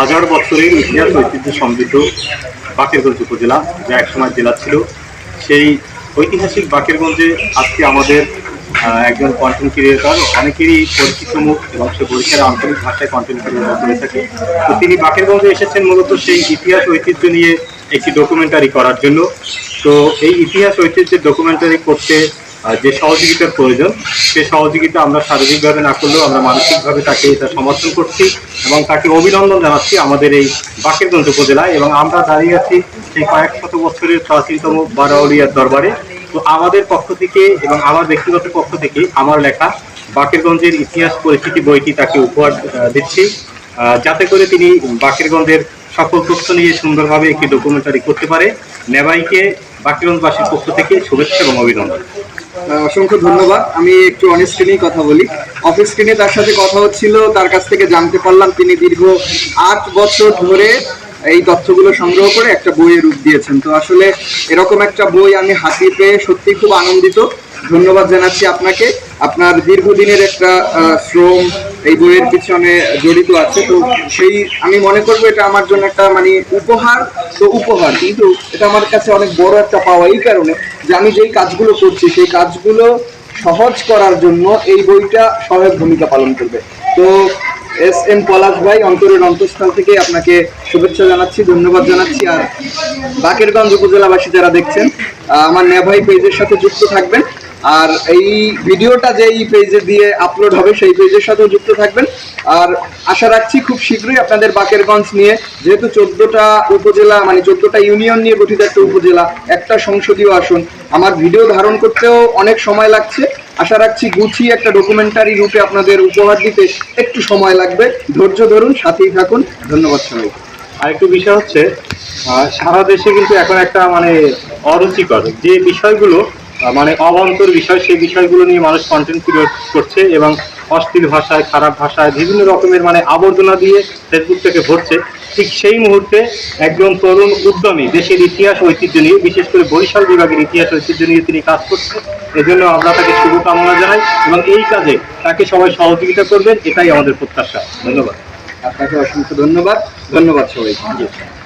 হাজার বছরের ইতিহাস ঐতিহ্য সমৃদ্ধ বাকেরগঞ্জ উপজেলা, যা একসময় জেলা ছিল। সেই ঐতিহাসিক বাকেরগঞ্জে আজকে আমাদের একজন কন্টেন্ট ক্রিয়েটর অনেকেরই পরিচিত মুখ এবং সে বরিশালের আঞ্চলিক ভাষায় কন্টেন্ট ক্রিয়েটর করে থাকে। তো তিনি বাকেরগঞ্জে এসেছেন মূলত সেই ইতিহাস ঐতিহ্য নিয়ে একটি ডকুমেন্টারি করার জন্য। তো এই ইতিহাস ঐতিহ্যের ডকুমেন্টারি করতে যে সহযোগিতার প্রয়োজন, সে সহযোগিতা আমরা শারীরিকভাবে না করলেও আমরা মানসিকভাবে তাকে এটা সমর্থন করছি এবং তাকে অভিনন্দন জানাচ্ছি আমাদের এই বাকেরগঞ্জ উপজেলায় এবং আমরা দাঁড়িয়ে আছি সেই কয়েক শত বছরের প্রাচীনতম বারাউলিয়ার দরবারে। তো আমাদের পক্ষ থেকে এবং আমার ব্যক্তিগত পক্ষ থেকে আমার লেখা বাকেরগঞ্জের ইতিহাস পরিস্থিতি বইটি তাকে উপহার দিচ্ছি। যাতে করে তিনি বাকেরগঞ্জের সকল তথ্য নিয়ে সুন্দরভাবে একটি ডকুমেন্টারি করতে পারে। নেবাইকে বাকেরগঞ্জবাসীর পক্ষ থেকে শুভেচ্ছা এবং অভিনন্দন। অসংখ্য ধন্যবাদ। আমি একটু অন স্ক্রিনেই কথা বলি। অফ স্ক্রিনে তার সাথে কথা হচ্ছিল, তার কাছ থেকে জানতে পারলাম তিনি দীর্ঘ আট বছর ধরে এই তথ্যগুলো সংগ্রহ করে একটা বইয়ের রূপ দিয়েছেন। তো আসলে এরকম একটা বই আমি হাতে পেয়ে সত্যি খুব আনন্দিত। ধন্যবাদ জানাচ্ছি আপনাকে। আপনার দীর্ঘদিনের একটা শ্রম এই বইয়ের পিছনে জড়িত আছে। তো সেই আমি মনে করব এটা আমার জন্য একটা মানে উপহার তো উপহার। কিন্তু এটা আমার কাছে অনেক বড় একটা পাওয়া। এই কারণে যে আমি যেই কাজগুলো করছি, সেই কাজগুলো সহজ করার জন্য এই বইটা সহায়ক ভূমিকা পালন করবে। তো এস এম পলাশ ভাই, অন্তরের অন্তঃস্থল থেকে আপনাকে শুভেচ্ছা জানাচ্ছি, ধন্যবাদ জানাচ্ছি। আর বাকেরগঞ্জ উপজেলাবাসী যারা দেখছেন আমার ন্যাভাই পেজের সাথে যুক্ত থাকবেন। আর এই ভিডিওটা যে এই পেজে দিয়ে আপলোড হবে, সেই পেজের সাথেও যুক্ত থাকবেন। আর আশা রাখছি খুব শীঘ্রই আপনাদের বাকেরগঞ্জ নিয়ে, যেহেতু চোদ্দটা উপজেলা মানে চোদ্দটা ইউনিয়ন নিয়ে গঠিত একটা উপজেলা, একটা সংসদীয় আসন, আমার ভিডিও ধারণ করতেও অনেক সময় লাগছে। আশা রাখছি গুছিয়ে একটা ডকুমেন্টারি রূপে আপনাদের উপহার দিতে একটু সময় লাগবে। ধৈর্য ধরুন, সাথেই থাকুন। ধন্যবাদ সবাইকে। আরেকটু বিষয় হচ্ছে সারা দেশে কিন্তু এখন একটা মানে অরুচিকর যে বিষয়গুলো মানে অবান্তর বিষয় সেই বিষয়গুলো নিয়ে মানুষ কন্টেন্ট ক্রিয়েট করছে এবং অশ্লীল ভাষায় খারাপ ভাষায় বিভিন্ন রকমের মানে আবর্জনা দিয়ে ফেসবুক থেকে ভরছে। ঠিক সেই মুহূর্তে একজন তরুণ উদ্যমী দেশের ইতিহাস ঐতিহ্য নিয়ে বিশেষ করে বরিশাল বিভাগের ইতিহাস ঐতিহ্য নিয়ে তিনি কাজ করছেন। এজন্য আমরা তাকে শুভকামনা জানাই এবং এই কাজে তাকে সবাই সহযোগিতা করবেন এটাই আমাদের প্রত্যাশা। ধন্যবাদ। আপনাকে অসংখ্য ধন্যবাদ। ধন্যবাদ সবাইকে। জি।